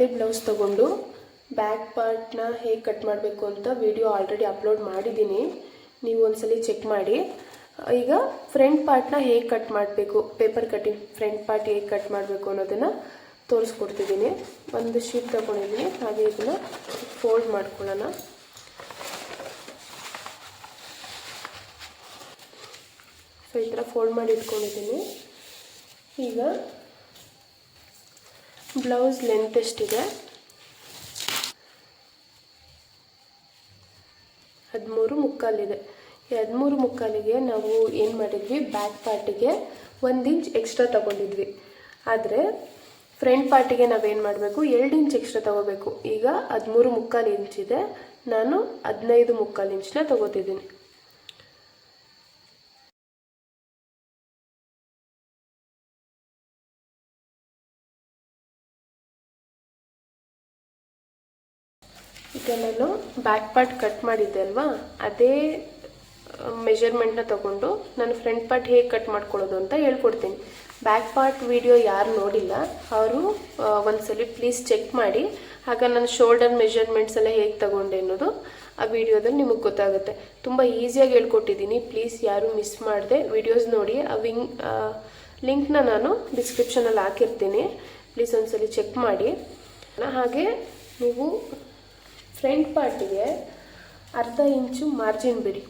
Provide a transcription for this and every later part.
ಅದೇ ಬ್ಲೌಸ್ ತಗೊಂಡು ಬ್ಯಾಕ್ ಪಾರ್ಟ್ನ ಹೇಗೆ ಕಟ್ ಮಾಡಬೇಕು ಅಂತ ವಿಡಿಯೋ ಆಲ್ರೆಡಿ ಅಪ್ಲೋಡ್ ಮಾಡಿದ್ದೀನಿ. ನೀವು ಒಂದ್ಸಲಿ ಚೆಕ್ ಮಾಡಿ. ಈಗ ಫ್ರಂಟ್ ಪಾರ್ಟ್ನ ಹೇಗೆ ಕಟ್ ಮಾಡಬೇಕು ಪೇಪರ್ ಕಟ್ಟಿಂಗ್ ಫ್ರಂಟ್ ಪಾರ್ಟ್ ಹೇಗೆ ಕಟ್ ಮಾಡಬೇಕು ಅನ್ನೋದನ್ನು ತೋರಿಸ್ಕೊಡ್ತಿದ್ದೀನಿ. ಒಂದು ಶೀಟ್ ತಗೊಂಡಿದ್ದೀನಿ, ಹಾಗೆ ಇದನ್ನು ಫೋಲ್ಡ್ ಮಾಡ್ಕೊಳ್ಳೋಣ. ಸೊ ಈ ಥರ ಫೋಲ್ಡ್ ಮಾಡಿ ಇಟ್ಕೊಂಡಿದ್ದೀನಿ. ಈಗ ಬ್ಲೌಸ್ ಲೆಂತ್ ಎಷ್ಟಿದೆ? ಹದಿಮೂರು ಮುಕ್ಕಾಲಿದೆ. ಈ ಹದಿಮೂರು ಮುಕ್ಕಾಲಿಗೆ ನಾವು ಏನು ಮಾಡಿದ್ವಿ? ಬ್ಯಾಕ್ ಪಾರ್ಟಿಗೆ ಒಂದು ಇಂಚ್ ಎಕ್ಸ್ಟ್ರಾ ತಗೊಂಡಿದ್ವಿ. ಆದರೆ ಫ್ರಂಟ್ ಪಾರ್ಟಿಗೆ ನಾವೇನು ಮಾಡಬೇಕು? ಎರಡು ಇಂಚ್ ಎಕ್ಸ್ಟ್ರಾ ತಗೋಬೇಕು. ಈಗ ಹದಿಮೂರು ಮುಕ್ಕಾಲು ಇಂಚ್ ಇದೆ ನಾನು ಹದಿನೈದು ಮುಕ್ಕಾಲು ಇಂಚನ್ನ ತಗೋತಿದ್ದೀನಿ. ಈಗ ನಾನು ಬ್ಯಾಕ್ ಪಾರ್ಟ್ ಕಟ್ ಮಾಡಿದ್ದೆ ಅಲ್ವಾ? ಅದೇ ಮೆಷರ್ಮೆಂಟ್ನ ತಗೊಂಡು ನಾನು ಫ್ರಂಟ್ ಪಾರ್ಟ್ ಹೇಗೆ ಕಟ್ ಮಾಡ್ಕೊಳ್ಳೋದು ಅಂತ ಹೇಳ್ಕೊಡ್ತೀನಿ. ಬ್ಯಾಕ್ ಪಾರ್ಟ್ ವಿಡಿಯೋ ಯಾರು ನೋಡಿಲ್ಲ. ಅವರು ಒಂದ್ಸಲಿ ಪ್ಲೀಸ್ ಚೆಕ್ ಮಾಡಿ. ಆಗ ನಾನು ಶೋಲ್ಡರ್ ಮೆಷರ್ಮೆಂಟ್ಸ್ ಎಲ್ಲ ಹೇಗೆ ತಗೊಂಡೆ ಅನ್ನೋದು ಆ ವಿಡಿಯೋದಲ್ಲಿ ನಿಮಗೆ ಗೊತ್ತಾಗುತ್ತೆ. ತುಂಬ ಈಸಿಯಾಗಿ ಹೇಳ್ಕೊಟ್ಟಿದ್ದೀನಿ. ಪ್ಲೀಸ್ ಯಾರು ಮಿಸ್ ಮಾಡಿದೆ ವಿಡಿಯೋಸ್ ನೋಡಿ. ಆ ವಿಂಗ್ ಲಿಂಕ್ನ ನಾನು ಡಿಸ್ಕ್ರಿಪ್ಷನಲ್ಲಿ ಹಾಕಿರ್ತೀನಿ. ಪ್ಲೀಸ್ ಒಂದ್ಸಲಿ ಚೆಕ್ ಮಾಡಿ. ಹಾಗೆ ನೀವು ಫ್ರಂಟ್ ಪಾರ್ಟಿಗೆ ಅರ್ಧ ಇಂಚು ಮಾರ್ಜಿನ್ ಬಿಡಿ.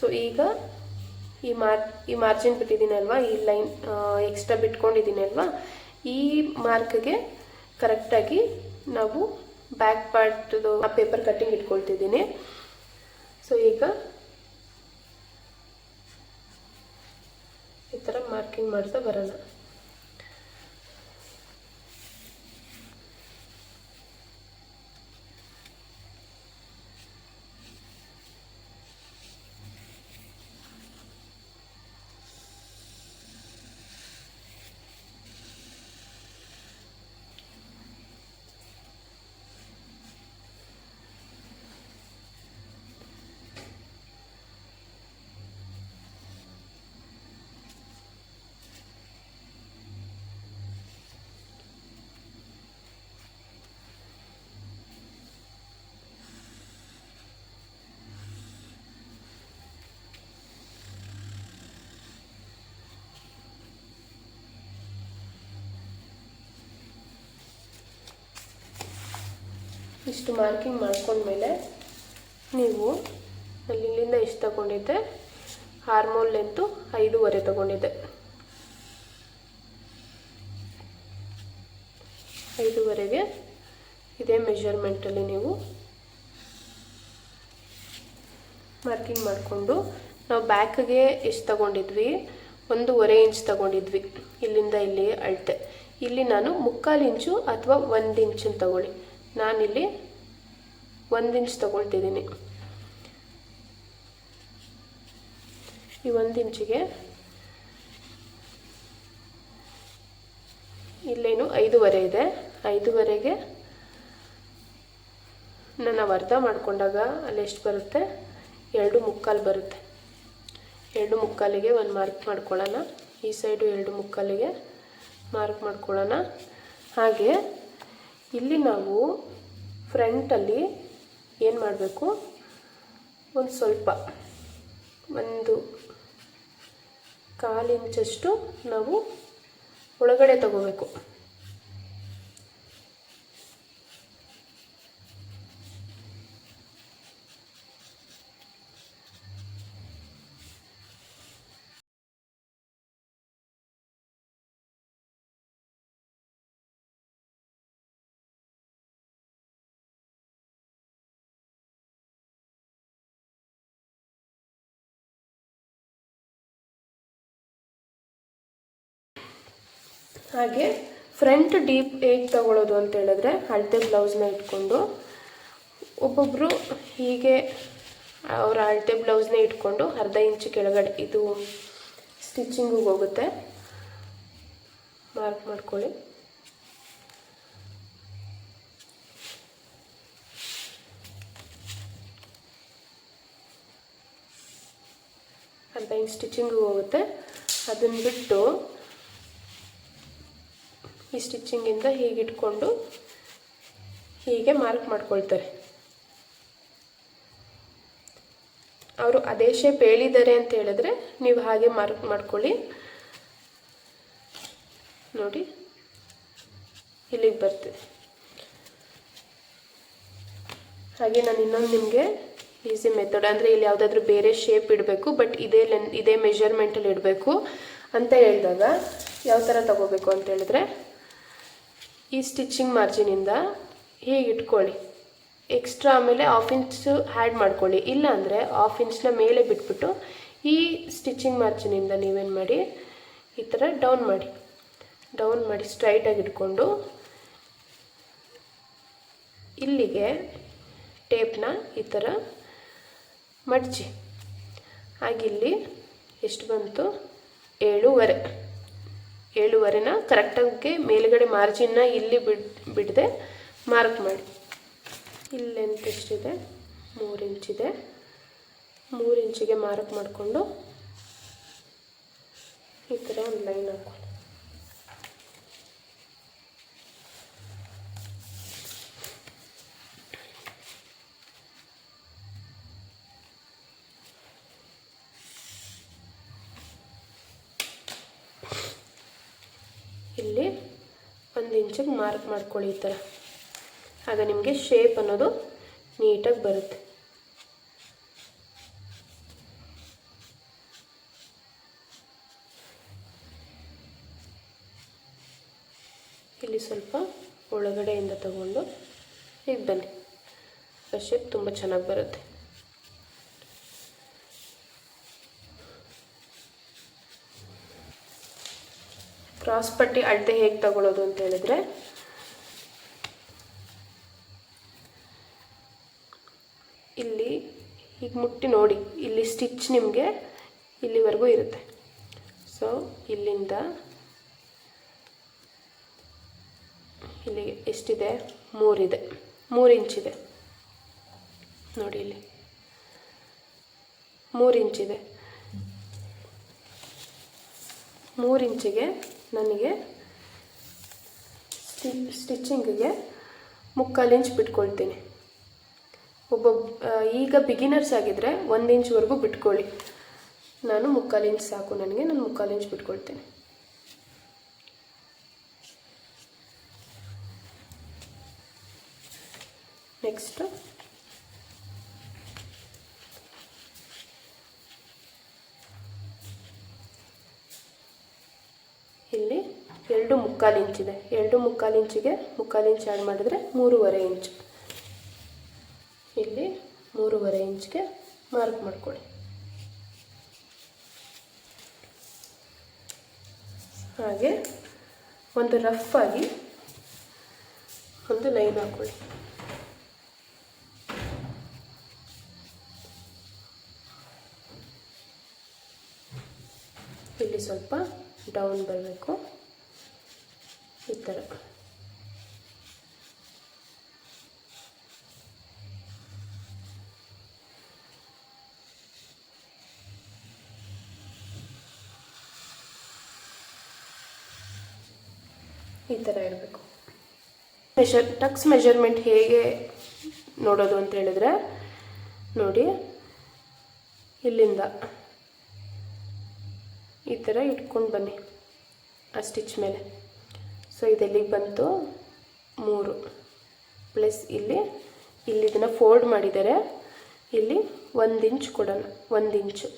ಸೊ ಈಗ ಈ ಮಾರ್ ಈ ಮಾರ್ಜಿನ್ ಬಿಟ್ಟಿದ್ದೀನಿ ಅಲ್ವಾ ಈ ಲೈನ್ ಎಕ್ಸ್ಟ್ರಾ ಬಿಟ್ಕೊಂಡಿದ್ದೀನಿ ಅಲ್ವಾ ಈ ಮಾರ್ಕ್ಗೆ ಕರೆಕ್ಟಾಗಿ ನಾವು ಬ್ಯಾಕ್ ಪಾರ್ಟ್ದು ಆ ಪೇಪರ್ ಕಟ್ಟಿಂಗ್ ಇಟ್ಕೊಳ್ತಿದ್ದೀನಿ. ಸೊ ಈಗ ಈ ಥರ ಮಾರ್ಕಿಂಗ್ ಮಾಡ್ತಾ ಬರೋಣ. ಇಷ್ಟು ಮಾರ್ಕಿಂಗ್ ಮಾಡ್ಕೊಂಡ್ಮೇಲೆ ನೀವು ಅಲ್ಲಿ ಇಲ್ಲಿಂದ ಇಷ್ಟು ತಗೊಂಡಿದ್ದೆ? ಹಾರ್ಮೋನ್ ಲೆಂತು ಐದೂವರೆ ತಗೊಂಡಿದ್ದೆ. ಐದೂವರೆಗೆ ಇದೇ ಮೆಷರ್ಮೆಂಟಲ್ಲಿ ನೀವು ಮಾರ್ಕಿಂಗ್ ಮಾಡಿಕೊಂಡು ನಾವು ಬ್ಯಾಕ್ಗೆ ಎಷ್ಟು ತಗೊಂಡಿದ್ವಿ? ಒಂದೂವರೆ ಇಂಚ್ ತಗೊಂಡಿದ್ವಿ. ಇಲ್ಲಿಂದ ಇಲ್ಲಿ ಅಳತೆ. ಇಲ್ಲಿ ನಾನು ಮುಕ್ಕಾಲು ಇಂಚು ಅಥವಾ ಒಂದು ಇಂಚನ್ನು ತಗೊಳ್ಳಿ. ನಾನಿಲ್ಲಿ ಒಂದು ಇಂಚ್ ತಗೊಳ್ತಿದ್ದೀನಿ. ಈ ಒಂದು ಇಂಚಿಗೆ ಇಲ್ಲೇನು ಐದೂವರೆ ಇದೆ. ಐದೂವರೆಗೆ ನಾನು ಅರ್ಧ ಮಾಡಿಕೊಂಡಾಗ ಅಲ್ಲಿ ಎಷ್ಟು ಬರುತ್ತೆ? ಎರಡು ಮುಕ್ಕಾಲು ಬರುತ್ತೆ. ಎರಡು ಮುಕ್ಕಾಲಿಗೆ ಒಂದು ಮಾರ್ಕ್ ಮಾಡ್ಕೊಳ್ಳೋಣ. ಈ ಸೈಡು ಎರಡು ಮುಕ್ಕಾಲಿಗೆ ಮಾರ್ಕ್ ಮಾಡ್ಕೊಳ್ಳೋಣ. ಹಾಗೆ ಇಲ್ಲಿ ನಾವು ಫ್ರಂಟಲ್ಲಿ ಏನು ಮಾಡಬೇಕು? ಒಂದು ಸ್ವಲ್ಪ ಒಂದು ಕಾಲು ಇಂಚಷ್ಟು ನಾವು ಒಳಗಡೆ ತಗೋಬೇಕು. ಹಾಗೆ ಫ್ರಂಟ್ ಡೀಪ್ ಹೇಗೆ ತಗೊಳ್ಳೋದು ಅಂತ ಹೇಳಿದ್ರೆ ಅಳತೆ ಬ್ಲೌಸ್ನ ಇಟ್ಕೊಂಡು ಒಬ್ಬೊಬ್ಬರು ಹೀಗೆ ಅವರ ಅಳತೆ ಬ್ಲೌಸ್ನ ಇಟ್ಕೊಂಡು ಅರ್ಧ ಇಂಚು ಕೆಳಗಡೆ ಇದು ಸ್ಟಿಚಿಂಗಿಗೆ ಹೋಗುತ್ತೆ. ಮಾರ್ಕ್ ಮಾಡ್ಕೊಳ್ಳಿ. ಅರ್ಧ ಇಂಚ್ ಸ್ಟಿಚಿಂಗಿಗೆ ಹೋಗುತ್ತೆ. ಅದನ್ನು ಬಿಟ್ಟು ಈ ಸ್ಟಿಚ್ಚಿಂಗಿಂದ ಹೀಗೆ ಇಟ್ಕೊಂಡು ಹೀಗೆ ಮಾರ್ಕ್ ಮಾಡ್ಕೊಳ್ತಾರೆ. ಅವರು ಅದೇ ಶೇಪ್ ಹೇಳಿದ್ದಾರೆ ಅಂತ ಹೇಳಿದ್ರೆ ನೀವು ಹಾಗೆ ಮಾರ್ಕ್ ಮಾಡ್ಕೊಳ್ಳಿ. ನೋಡಿ, ಇಲ್ಲಿಗೆ ಬರ್ತದೆ. ಹಾಗೆ ನಾನು ಇನ್ನೊಂದು ನಿಮಗೆ ಈಸಿ ಮೆಥಡ್ ಅಂದರೆ ಇಲ್ಲಿ ಯಾವುದಾದ್ರೂ ಬೇರೆ ಶೇಪ್ ಇಡಬೇಕು ಬಟ್ ಇದೇ ಲೆನ್ ಇದೇ ಮೆಷರ್ಮೆಂಟಲ್ಲಿ ಇಡಬೇಕು ಅಂತ ಹೇಳಿದಾಗ ಯಾವ ಥರ ತಗೋಬೇಕು ಅಂತ ಹೇಳಿದ್ರೆ ಈ ಸ್ಟಿಚಿಂಗ್ ಮಾರ್ಜಿನಿಂದ ಹೀಗೆ ಇಟ್ಕೊಳ್ಳಿ? ಎಕ್ಸ್ಟ್ರಾ ಆಮೇಲೆ ಹಾಫ್ ಇಂಚು ಆ್ಯಡ್ ಮಾಡ್ಕೊಳ್ಳಿ. ಇಲ್ಲಾಂದರೆ ಹಾಫ್ ಇಂಚ್ನ ಮೇಲೆ ಬಿಟ್ಬಿಟ್ಟು ಈ ಸ್ಟಿಚಿಂಗ್ ಮಾರ್ಜಿನಿಂದ ನೀವೇನು ಮಾಡಿ? ಈ ಥರ ಡೌನ್ ಮಾಡಿ. ಡೌನ್ ಮಾಡಿ ಸ್ಟ್ರೈಟಾಗಿ ಇಟ್ಕೊಂಡು ಇಲ್ಲಿಗೆ ಟೇಪ್ನ ಈ ಥರ ಮಡಚಿ. ಹಾಗಿಲ್ಲಿ ಎಷ್ಟು ಬಂತು? ಏಳೂವರೆ. ಏಳುವರೆನ ಕರೆಕ್ಟಾಗಿ ಮೇಲುಗಡೆ ಮಾರ್ಜಿನ್ನ ಇಲ್ಲಿ ಬಿಡ್, ಬಿಡದೆ ಮಾರ್ಕ್ ಮಾಡಿ. ಇಲ್ಲಿ ಲೆಂತ್ ಎಷ್ಟಿದೆ? ಮೂರು ಇಂಚಿದೆ ಮೂರು ಇಂಚಿಗೆ ಮಾರ್ಕ್ ಮಾಡಿಕೊಂಡು ಈ ಥರ ಒಂದು ಲೈನ್ ಹಾಕೊಳ್ಳಿ ಇಲ್ಲಿ ಒಂದು ಇಂಚಿಗೆ ಮಾರ್ಕ್ ಮಾಡ್ಕೊಳ್ಳಿ ಈ ಥರ ಆಗ ನಿಮಗೆ ಶೇಪ್ ಅನ್ನೋದು ನೀಟಾಗಿ ಬರುತ್ತೆ. ಇಲ್ಲಿ ಸ್ವಲ್ಪ ಒಳಗಡೆಯಿಂದ ತಗೊಂಡು ಈಗ ಬನ್ನಿ. ಶೇಪ್ ತುಂಬ ಚೆನ್ನಾಗಿ ಬರುತ್ತೆ. ಕ್ರಾಸ್ ಪಟ್ಟಿ ಅಳತೆ ಹೇಗೆ ತಗೊಳ್ಳೋದು ಅಂತ ಹೇಳಿದ್ರೆ, ಇಲ್ಲಿ ಈಗ ಮುಟ್ಟಿ ನೋಡಿ, ಇಲ್ಲಿ ಸ್ಟಿಚ್ ನಿಮಗೆ ಇಲ್ಲಿವರೆಗೂ ಇರುತ್ತೆ. ಸೊ ಇಲ್ಲಿಂದ ಇಲ್ಲಿ ಎಷ್ಟಿದೆ? ಮೂರಿದೆ. ಮೂರು ಇಂಚಿದೆ ನೋಡಿ ಇಲ್ಲಿ. ಮೂರು ಇಂಚಿದೆ ಮೂರು ಇಂಚಿಗೆ ನನಗೆ ಸ್ಟಿ ಸ್ಟಿಚ್ಚಿಂಗಿಗೆ ಮುಕ್ಕಾಲು ಇಂಚ್ ಬಿಟ್ಕೊಳ್ತೀನಿ. ಒಬ್ಬ ಈಗ ಬಿಗಿನರ್ಸ್ ಆಗಿದ್ದರೆ ಒಂದು ಇಂಚ್ವರೆಗೂ ಬಿಟ್ಕೊಳ್ಳಿ. ನಾನು ಮುಕ್ಕಾಲು ಇಂಚ್ ಸಾಕು ನನಗೆ, ನಾನು ಮುಕ್ಕಾಲು ಇಂಚ್ ಬಿಟ್ಕೊಳ್ತೀನಿ. ನೆಕ್ಸ್ಟು ಇಲ್ಲಿ ಎರಡು ಮುಕ್ಕಾಲು ಇಂಚಿದೆ. ಎರಡು ಮುಕ್ಕಾಲು ಇಂಚಿಗೆ ಮುಕ್ಕಾಲು ಇಂಚ್ ಆ್ಯಡ್ ಮಾಡಿದ್ರೆ ಮೂರುವರೆ ಇಂಚು. ಇಲ್ಲಿ ಮೂರುವರೆ ಇಂಚ್ಗೆ ಮಾರ್ಕ್ ಮಾಡ್ಕೊಳ್ಳಿ. ಹಾಗೆ ಒಂದು ರಫ್ ಆಗಿ ಒಂದು ಲೈನ್ ಹಾಕೊಳ್ಳಿ. ಇಲ್ಲಿ ಸ್ವಲ್ಪ ಡೌನ್ ಬರಬೇಕು. ಈ ಥರ ಇರಬೇಕು. ಮೆಷರ್ ಟಕ್ಸ್ ಮೆಷರ್ಮೆಂಟ್ ಹೇಗೆ ನೋಡೋದು ಅಂತ ಹೇಳಿದ್ರೆ, ನೋಡಿ, ಇಲ್ಲಿಂದ ಈ ಥರ ಇಟ್ಕೊಂಡು ಬನ್ನಿ, ಆ ಸ್ಟಿಚ್ ಮೇಲೆ. ಸೊ ಇದೆಲ್ಲಿಗೆ ಬಂತು? ಮೂರು. ಪ್ಲಸ್ ಇಲ್ಲಿ ಇಲ್ಲಿ ಇದನ್ನು ಫೋಲ್ಡ್ ಮಾಡಿದ್ದಾರೆ ಇಲ್ಲಿ ಒಂದು ಇಂಚ್ ಕೊಡೋಣ, ಒಂದು ಇಂಚು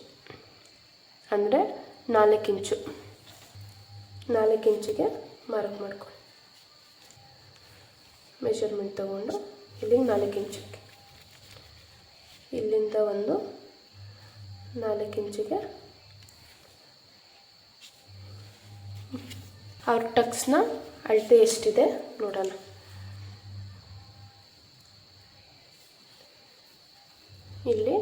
ಅಂದರೆ ನಾಲ್ಕು ಇಂಚು ನಾಲ್ಕು ಇಂಚಿಗೆ ಮಾರ್ಕ್ ಮಾಡ್ಕೊಳ್ಳಿ. ಮೆಷರ್ಮೆಂಟ್ ತಗೊಂಡು ಇಲ್ಲಿಗೆ ನಾಲ್ಕು ಇಂಚಿಗೆ ಇಲ್ಲಿಂದ ಒಂದು ನಾಲ್ಕು ಇಂಚಿಗೆ ಅವ್ರ ಟಕ್ಸ್ನ ಅಳತೆ ಎಷ್ಟಿದೆ ನೋಡೋಣ. ಇಲ್ಲಿ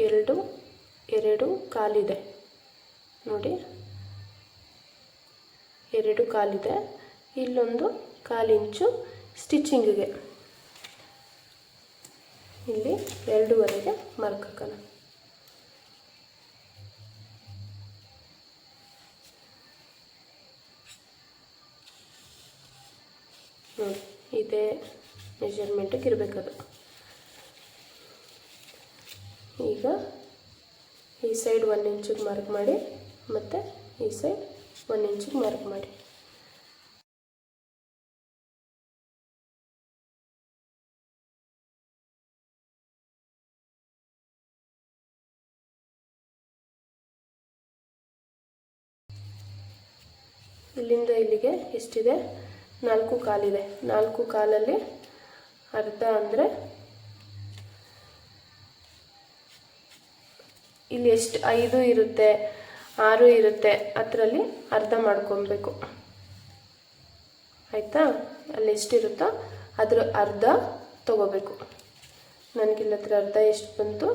ಎರಡು ಎರಡು ಕಾಲಿದೆ. ನೋಡಿ. ಎರಡು ಕಾಲಿದೆ. ಇಲ್ಲೊಂದು ಕಾಲಿಂಚು ಸ್ಟಿಚಿಂಗಿಗೆ ಇಲ್ಲಿ ಎರಡೂವರೆಗೆ ಮಾರ್ಕ್ ಹಾಕೋಣ. ನೋಡಿ ಇದೇ ಮೆಜರ್ಮೆಂಟಿಗೆ ಇರಬೇಕದು. ಈಗ ಈ ಸೈಡ್ ಒನ್ ಇಂಚಿಗೆ ಮಾರ್ಕ್ ಮಾಡಿ, ಮತ್ತು ಈ ಸೈಡ್ ಒನ್ ಇಂಚಿಗೆ ಮಾರ್ಕ್ ಮಾಡಿ. ಇಲ್ಲಿಂದ ಇಲ್ಲಿಗೆ ಎಷ್ಟಿದೆ? ನಾಲ್ಕು ಕಾಲಿದೆ. ನಾಲ್ಕು ಕಾಲಲ್ಲಿ ಅರ್ಧ ಅಂದರೆ ಇಲ್ಲಿ ಎಷ್ಟು? ಐದು ಇರುತ್ತೆ, ಆರು ಇರುತ್ತೆ. ಅದರಲ್ಲಿ ಅರ್ಧ ಮಾಡ್ಕೊಬೇಕು. ಆಯಿತಾ? ಅಲ್ಲಿ ಎಷ್ಟಿರುತ್ತೋ ಅದರ ಅರ್ಧ ತಗೋಬೇಕು. ನನಗಿಲ್ಲ ಹತ್ರ ಅರ್ಧ ಎಷ್ಟು ಬಂತು?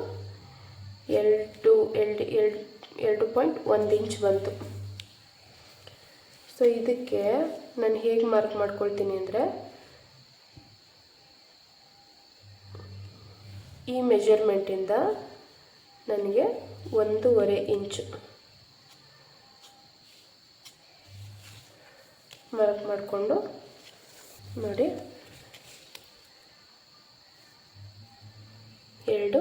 ಎರಡು ಎರಡು ಎರಡು ಎರಡು ಪಾಯಿಂಟ್ ಒಂದು ಇಂಚ್ ಬಂತು. ಸೊ ಇದಕ್ಕೆ ನಾನು ಹೇಗೆ ಮಾರ್ಕ್ ಮಾಡ್ಕೊಳ್ತೀನಿ ಅಂದರೆ, ಈ ಮೆಜರ್ಮೆಂಟಿಂದ ನನಗೆ ಒಂದೂವರೆ ಇಂಚು ಮಾರ್ಕ್ ಮಾಡಿಕೊಂಡು ನೋಡಿ. ಎರಡು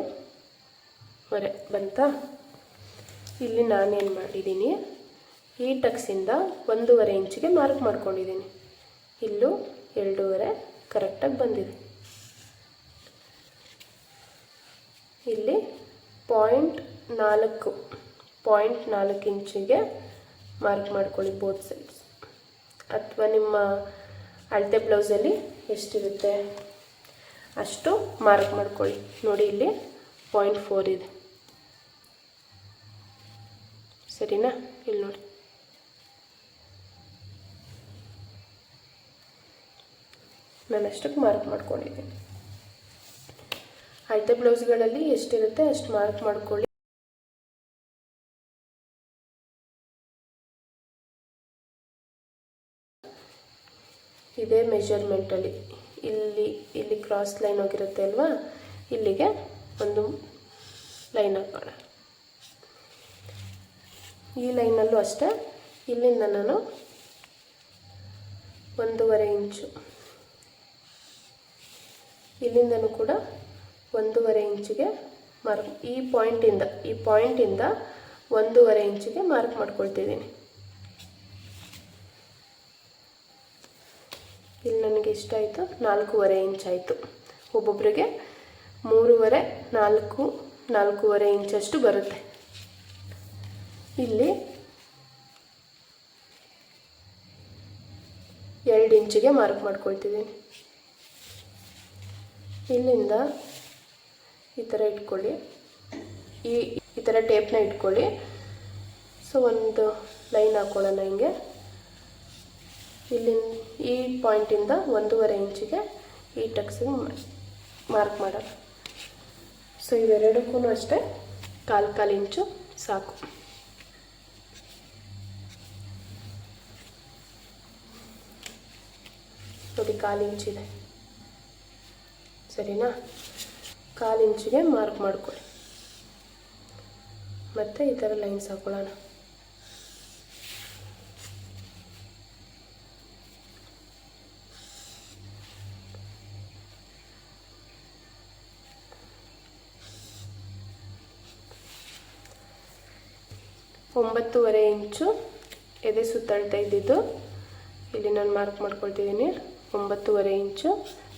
ಎರಡೂವರೆ ಬಂತಾ? ಇಲ್ಲಿ ನಾನೇನು ಮಾಡಿದ್ದೀನಿ? ಈ ಟಕ್ಸಿಂದ ಒಂದೂವರೆ ಇಂಚಿಗೆ ಮಾರ್ಕ್ ಮಾಡ್ಕೊಂಡಿದ್ದೀನಿ. ಇಲ್ಲೂ ಎರಡೂವರೆ ಕರೆಕ್ಟಾಗಿ ಬಂದಿದೆ. ಇಲ್ಲಿ ಪಾಯಿಂಟ್ ನಾಲ್ಕು ಪಾಯಿಂಟ್ ನಾಲ್ಕು ಇಂಚಿಗೆ ಮಾರ್ಕ್ ಮಾಡ್ಕೊಳ್ಳಿ ಬೋತ್ ಸೈಡ್ಸ್. ಅಥವಾ ನಿಮ್ಮ ಅಳತೆ ಬ್ಲೌಸಲ್ಲಿ ಎಷ್ಟಿರುತ್ತೆ? ಅಷ್ಟು ಮಾರ್ಕ್ ಮಾಡ್ಕೊಳ್ಳಿ. ನೋಡಿ ಇಲ್ಲಿ ಪಾಯಿಂಟ್ ಫೋರ್ ಇದೆ. ಸರಿನಾ? ಇಲ್ಲಿ ನೋಡಿ. ನಾನು ಅಷ್ಟಕ್ಕೆ ಮಾರ್ಕ್ ಮಾಡ್ಕೊಂಡಿದ್ದೀನಿ. ಅಳತೆ ಬ್ಲೌಸ್ಗಳಲ್ಲಿ ಎಷ್ಟಿರುತ್ತೆ ಅಷ್ಟು ಮಾರ್ಕ್ ಮಾಡ್ಕೊಳ್ಳಿ. ಇದೇ ಮೆಷರ್ಮೆಂಟಲ್ಲಿ ಇಲ್ಲಿ ಇಲ್ಲಿ ಕ್ರಾಸ್ ಲೈನ್ ಹೋಗಿರುತ್ತೆ ಅಲ್ವಾ? ಇಲ್ಲಿಗೆ ಒಂದು ಲೈನ್ ಹಾಕೋಣ. ಈ ಲೈನಲ್ಲೂ ಅಷ್ಟೇ. ಇಲ್ಲಿಂದ ನಾನು ಒಂದೂವರೆ ಇಂಚು ಇಲ್ಲಿಂದನೂ ಕೂಡ ಒಂದೂವರೆ ಇಂಚಿಗೆ ಮಾರ್ಕ್, ಈ ಪಾಯಿಂಟಿಂದ ಈ ಪಾಯಿಂಟಿಂದ ಒಂದೂವರೆ ಇಂಚಿಗೆ ಮಾರ್ಕ್ ಮಾಡ್ಕೊಳ್ತಿದ್ದೀನಿ. ಇಲ್ಲಿ ನನಗೆ ಇಷ್ಟ ಆಯಿತು, ನಾಲ್ಕೂವರೆ ಇಂಚ್ ಆಯಿತು. ಒಬ್ಬೊಬ್ಬರಿಗೆ ಮೂರುವರೆ, ನಾಲ್ಕು, ನಾಲ್ಕೂವರೆ ಇಂಚಷ್ಟು ಬರುತ್ತೆ. ಇಲ್ಲಿ ಎರಡು ಇಂಚಿಗೆ ಮಾರ್ಕ್ ಮಾಡ್ಕೊಳ್ತಿದ್ದೀನಿ. ಇಲ್ಲಿಂದ ಈ ಥರ ಇಟ್ಕೊಳ್ಳಿ. ಈ ಈ ಥರ ಟೇಪ್ನ ಇಟ್ಕೊಳ್ಳಿ. ಸೊ, ಒಂದು ಲೈನ್ ಹಾಕ್ಕೊಳ್ಳೋಣ ಹಿಂಗೆ. ಇಲ್ಲಿಂದ ಈ ಪಾಯಿಂಟಿಂದ ಒಂದೂವರೆ ಇಂಚಿಗೆ ಈ ಟಕ್ಸಿಗೆ ಮಾರ್ಕ್ ಮಾಡೋಣ. ಸೊ, ಇವೆರಡಕ್ಕೂ ಅಷ್ಟೇ, ಕಾಲು ಕಾಲು ಇಂಚು ಸಾಕು. ನೋಡಿ, ಕಾಲು ಇಂಚಿದೆ. ಸರಿನಾ? ಕಾಲು ಇಂಚಿಗೆ ಮಾರ್ಕ್ ಮಾಡ್ಕೊಳ್ಳಿ ಮತ್ತು ಈ ಥರ ಲೈನ್ಸ್ ಹಾಕೊಳ್ಳೋಣ. ಒಂಬತ್ತುವರೆ ಇಂಚು ಎದೆ ಸುತ್ತಾಡ್ತಾ ಇದ್ದಿದ್ದು, ಇಲ್ಲಿ ನಾನು ಮಾರ್ಕ್ ಮಾಡ್ಕೊಳ್ತಿದ್ದೀನಿ. ಒಂಬತ್ತುವರೆ ಇಂಚು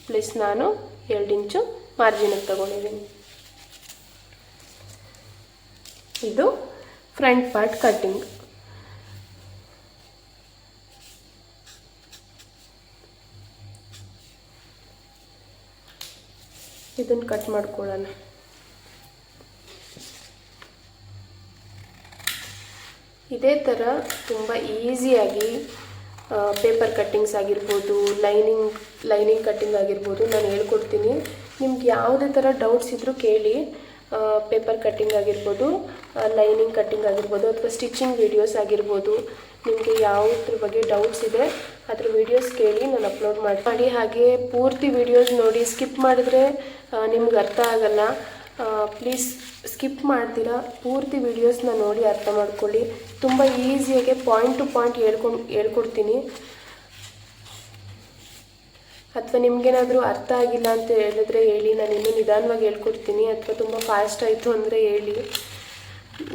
ಪ್ಲಸ್ ನಾನು ಎರಡು ಇಂಚು ಮಾರ್ಜಿನಿಗೆ ತಗೊಂಡಿದ್ದೀನಿ. ಇದು ಫ್ರಂಟ್ ಪಾರ್ಟ್ ಕಟ್ಟಿಂಗ್ ಇದನ್ನು ಕಟ್ ಮಾಡ್ಕೊಳ್ಳೋಣ. ಇದೇ ಥರ ತುಂಬ ಈಸಿಯಾಗಿ ಪೇಪರ್ ಕಟ್ಟಿಂಗ್ಸ್ ಆಗಿರ್ಬೋದು ಲೈನಿಂಗ್ ಲೈನಿಂಗ್ ಕಟ್ಟಿಂಗ್ ಆಗಿರ್ಬೋದು ನಾನು ಹೇಳ್ಕೊಡ್ತೀನಿ. ನಿಮ್ಗೆ ಯಾವುದೇ ಥರ ಡೌಟ್ಸ್ ಇದ್ದರೂ ಕೇಳಿ. ಪೇಪರ್ ಕಟ್ಟಿಂಗ್ ಆಗಿರ್ಬೋದು ಲೈನಿಂಗ್ ಕಟ್ಟಿಂಗ್ ಆಗಿರ್ಬೋದು ಅಥವಾ ಸ್ಟಿಚಿಂಗ್ ವೀಡಿಯೋಸ್ ಆಗಿರ್ಬೋದು. ನಿಮಗೆ ಯಾವುದ್ರ ಬಗ್ಗೆ ಡೌಟ್ಸ್ ಇದೆ, ಅದ್ರ ವೀಡಿಯೋಸ್ ಕೇಳಿ ನಾನು ಅಪ್ಲೋಡ್ ಮಾಡಿ ಮಾಡಿ ಹಾಗೆ ಪೂರ್ತಿ ವೀಡಿಯೋಸ್ ನೋಡಿ ಸ್ಕಿಪ್ ಮಾಡಿದ್ರೆ ನಿಮ್ಗೆ ಅರ್ಥ ಆಗಲ್ಲ. ಪ್ಲೀಸ್ ಸ್ಕಿಪ್ ಮಾಡ್ತೀರಾ? ಪೂರ್ತಿ ವೀಡಿಯೋಸ್ನ ನೋಡಿ ಅರ್ಥ ಮಾಡ್ಕೊಳ್ಳಿ. ತುಂಬ ಈಸಿಯಾಗಿ ಪಾಯಿಂಟ್ ಟು ಪಾಯಿಂಟ್ ಹೇಳ್ಕೊಂಡು ಹೇಳ್ಕೊಡ್ತೀನಿ. ಅಥವಾ ನಿಮಗೇನಾದರೂ ಅರ್ಥ ಆಗಿಲ್ಲ ಅಂತ ಹೇಳಿದ್ರೆ ಹೇಳಿ. ನಾನು ಇನ್ನೂ ನಿಧಾನವಾಗಿ ಹೇಳ್ಕೊಡ್ತೀನಿ. ಅಥವಾ ತುಂಬ ಫಾಸ್ಟ್ ಆಯಿತು ಅಂದರೆ ಹೇಳಿ.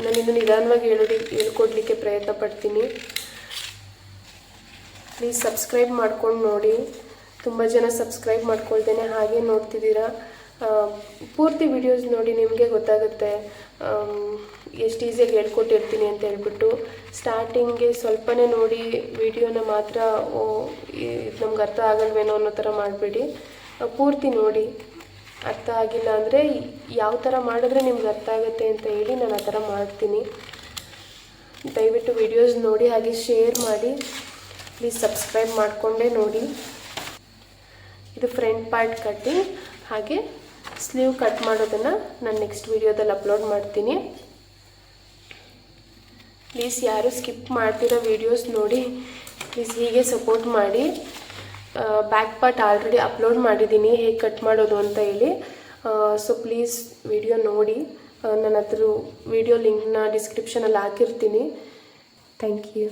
ನಾನು ಇನ್ನೂ ನಿಧಾನವಾಗಿ ಹೇಳೋದಿ, ಹೇಳ್ಕೊಡ್ಲಿಕ್ಕೆ ಪ್ರಯತ್ನ ಪಡ್ತೀನಿ. ಪ್ಲೀಸ್ ಸಬ್ಸ್ಕ್ರೈಬ್ ಮಾಡ್ಕೊಂಡು ನೋಡಿ. ತುಂಬ ಜನ ಸಬ್ಸ್ಕ್ರೈಬ್ ಮಾಡ್ಕೊಳ್ತೇನೆ. ಹಾಗೆ ನೋಡ್ತಿದ್ದೀರಾ? ಪೂರ್ತಿ ವಿಡಿಯೋಸ್ ನೋಡಿ ನಿಮಗೆ ಗೊತ್ತಾಗುತ್ತೆ ಎಷ್ಟು ಈಸಿಯಾಗಿ ಹೇಳ್ಕೊಟ್ಟಿರ್ತೀನಿ ಅಂತ ಹೇಳ್ಬಿಟ್ಟು ಸ್ಟಾರ್ಟಿಂಗ್ಗೆ ಸ್ವಲ್ಪನೇ ನೋಡಿ ವಿಡಿಯೋನ ಮಾತ್ರ, ಓ ನಮ್ಗೆ ಅರ್ಥ ಆಗಲ್ವೇನೋ ಅನ್ನೋ ಥರ ಮಾಡಬೇಡಿ. ಪೂರ್ತಿ ನೋಡಿ. ಅರ್ಥ ಆಗಿಲ್ಲ ಅಂದರೆ ಯಾವ ಥರ ಮಾಡಿದ್ರೆ ನಿಮ್ಗೆ ಅರ್ಥ ಆಗುತ್ತೆ ಅಂತ ಹೇಳಿ ನಾನು ಆ ಥರ ಮಾಡ್ತೀನಿ. ದಯವಿಟ್ಟು ವಿಡಿಯೋಸ್ ನೋಡಿ ಹಾಗೆ ಶೇರ್ ಮಾಡಿ. ಪ್ಲೀಸ್ ಸಬ್ಸ್ಕ್ರೈಬ್ ಮಾಡಿಕೊಂಡೇ ನೋಡಿ. ಇದು ಫ್ರಂಟ್ ಪಾರ್ಟ್ ಕಟ್ಟಿ ಹಾಗೆ ಸ್ಲೀವ್ ಕಟ್ ಮಾಡೋದನ್ನು ನಾನು ನೆಕ್ಸ್ಟ್ ವಿಡಿಯೋದಲ್ಲಿ ಅಪ್ಲೋಡ್ ಮಾಡ್ತೀನಿ. ಪ್ಲೀಸ್ ಯಾರು ಸ್ಕಿಪ್ ಮಾಡ್ತಿರೋ ವೀಡಿಯೋಸ್ ನೋಡಿ ಪ್ಲೀಸ್ ಹೀಗೆ ಸಪೋರ್ಟ್ ಮಾಡಿ. ಬ್ಯಾಕ್ ಪಾರ್ಟ್ ಆಲ್ರೆಡಿ ಅಪ್ಲೋಡ್ ಮಾಡಿದ್ದೀನಿ, ಹೇಗೆ ಕಟ್ ಮಾಡೋದು ಅಂತ ಹೇಳಿ. ಸೊ ಪ್ಲೀಸ್ ವಿಡಿಯೋ ನೋಡಿ. ನಾನು ಹತ್ರ ವಿಡಿಯೋ ಲಿಂಕ್ನ ಡಿಸ್ಕ್ರಿಪ್ಷನಲ್ಲಿ ಹಾಕಿರ್ತೀನಿ. Thank you